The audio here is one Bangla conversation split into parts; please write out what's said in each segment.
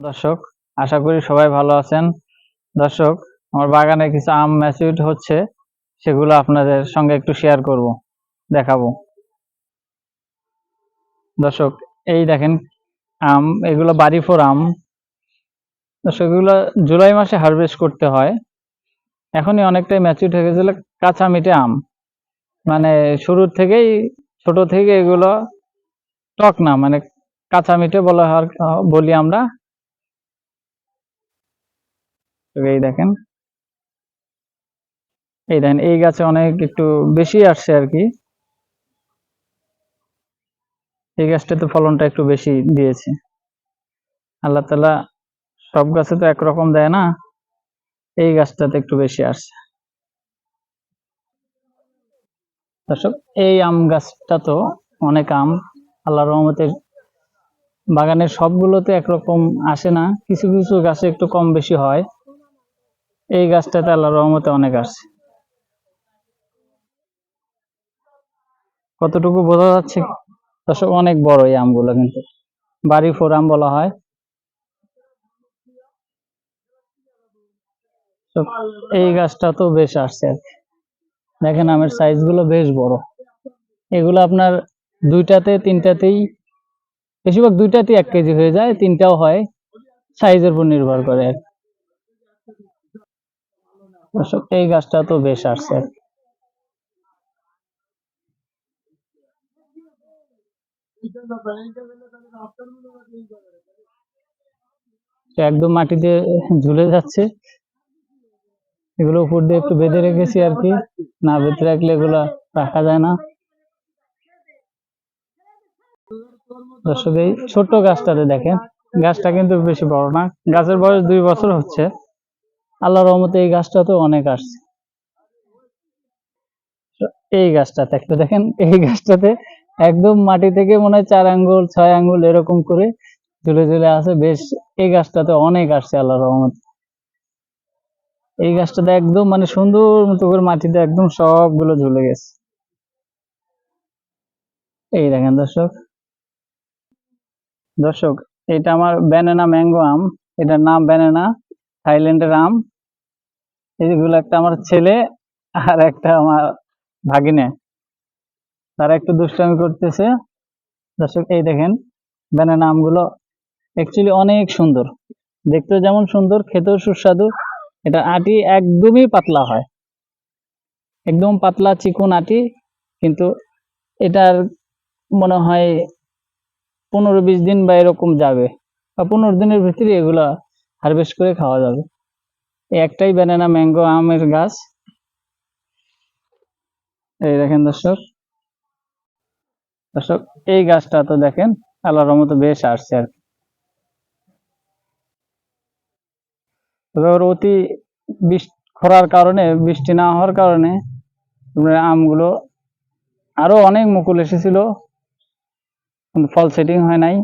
দর্শক, আশা করি সবাই ভালো আছেন। দর্শক, আমার বাগানে কিছু আম ম্যাচিউড হচ্ছে, সেগুলো আপনাদের সঙ্গে একটু শেয়ার করব, দেখাবো। দর্শক, এই দেখেন, আম, এগুলো বাড়ি ফোর আম। দর্শক, এগুলো জুলাই মাসে হারভেস্ট করতে হয়। এখনই অনেকটাই ম্যাচিউড হয়ে গেছিল কাঁচা মিঠে আম। মানে শুরুর থেকেই, ছোট থেকে এগুলো টক না মানে কাঁচা মিঠে বলা বলি আমরা। এই দেখেন। এই দেখেন, এই গাছে অনেক একটু বেশি আসছে আর কি। এই গাছটাতে ফলনটা একটু বেশি দিয়েছে। আল্লাহ তালা সব গাছে তো একরকম দেয় না, এই গাছটাতে একটু বেশি আসছে। দর্শক, এই আম গাছটা তো অনেক আম আল্লাহ রহমতের বাগানের সবগুলোতে একরকম আসে না। কিছু কিছু গাছে একটু কম বেশি হয়। এই গাছটাতে আল্লাহ রহমতে অনেক আসছে। কতটুকু বোঝা যাচ্ছে? দর্শক, অনেক বড় এই আমগুলো কিন্তু। বাড়ি ফোর আম বলা হয়। এই গাছটা তো বেশ আসছে। দেখেন আমের সাইজগুলো বেশ বড়। এগুলো আপনার দুইটাতে, তিনটাতেই, বেশিরভাগ দুইটাতেই এক কেজি হয়ে যায়, তিনটাও হয়। সাইজের উপর নির্ভর করে আর। দর্শক, এই গাছটা তো বেশ আসছে। একদম মাটিতে ঝুলে যাচ্ছে। এগুলো উপর দিয়ে একটু বেঁধে রেখেছি আর কি। না বেঁধে রাখলে এগুলো রাখা যায় না। দর্শক, এই ছোট্ট গাছটাতে দেখেন। গাছটা কিন্তু বেশি বড় না। গাছের বয়স দুই বছর হচ্ছে। আল্লাহ রহমতে এই গাছটা তো অনেক আসছে। এই গাছটাতে, একটা দেখেন, এই গাছটাতে একদম মাটি থেকে মনে হয় চার আঙ্গুল, ছয় আঙ্গুল এরকম করে ঝুলে ঝুলে আছে। বেশ, এই গাছটাতে অনেক আসছে আল্লাহ রহমত। এই গাছটাতে একদম মানে সুন্দর মতো করে মাটিতে একদম সবগুলো ঝুলে গেছে। এই দেখেন দর্শক। দর্শক, এটা আমার ব্যানানা ম্যাঙ্গো আম। এটার নাম ব্যানানা থাইল্যান্ডের আম। এইগুলো একটা আমার ছেলে আর একটা আমার ভাগিনে। তারা একটু দুষ্টামি করতেছে। দর্শক, এই দেখেন ব্যানানা আমগুলো অ্যাকচুয়ালি অনেক সুন্দর। দেখতেও যেমন সুন্দর, খেতেও সুস্বাদু। এটা আটি একদমই পাতলা হয়। একদম পাতলা চিকন আটি, কিন্তু এটার মনে হয় পনেরো বিশ দিন বা এরকম যাবে। বা পনেরো দিনের ভিতরে এগুলা হারভেস্ট করে খাওয়া যাবে। একটাই ব্যানানা ম্যাঙ্গো আমের গাছ। এই দেখেন দর্শক। দর্শক, এই গাছটা তো দেখেন আল্লাহর রহমতে বেশ আসছে আর ওর অতি খরার কারণে, বৃষ্টি না হওয়ার কারণে আমগুলো আরও অনেক মুকুল এসেছিল। ফল সেটিং হয় নাই।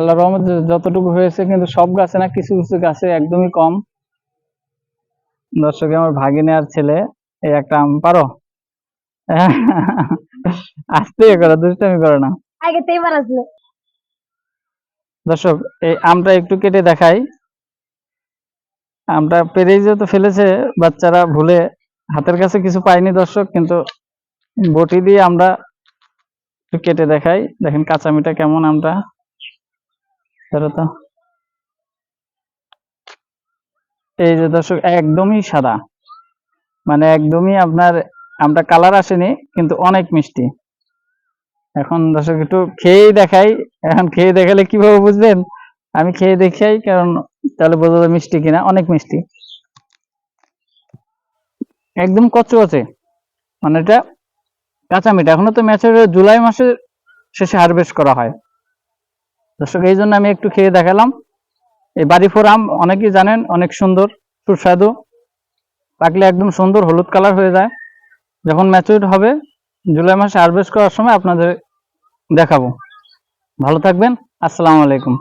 আল্লাহ রহমত যতটুকু হয়েছে কিন্তু সব গাছে না কিছু কিছু গাছে একদমই কম। দর্শকে আমার ভাগিনে আর ছেলে এই একটা আম পারো? আস্তে করো দুষ্টামি করো না। আগে তো এবার আসলো। দর্শক এই আমটা একটু কেটে দেখাই। আমটা পেরেই যেহেতু ফেলেছে বাচ্চারা ভুলে হাতের কাছে কিছু পাইনি দর্শক কিন্তু বটি দিয়ে আমরা একটু কেটে দেখাই। দেখেন কাঁচা মিঠা কেমন আমটা। ধরো তো এই যে দর্শক, একদমই সাদা। মানে একদমই আপনার আমটা কালার আসেনি, কিন্তু অনেক মিষ্টি। এখন দর্শক, একটু দেখাই। এখন খেয়ে দেখালে কীভাবে বুঝবেন? আমি খেয়ে দেখাই কারণ তাহলে বোঝা মিষ্টি কিনা। অনেক মিষ্টি। একদম কচকচে। মানে এটা কাঁচা মিঠা এখনও তো ম্যাচের জুলাই মাসের শেষে হারভেস্ট করা হয়। দর্শক, এই জন্য আমি একটু খেয়ে দেখালাম। এই বাড়িফোর আম অনেকেই জানেন, অনেক সুন্দর, সুস্বাদু। পাকলে একদম সুন্দর হলুদ কালার হয়ে যায়। যখন ম্যাচুর হবে, জুলাই মাসে হারভেস্ট করার সময় আপনাদের দেখাবো। ভালো থাকবেন, আসসালামু আলাইকুম।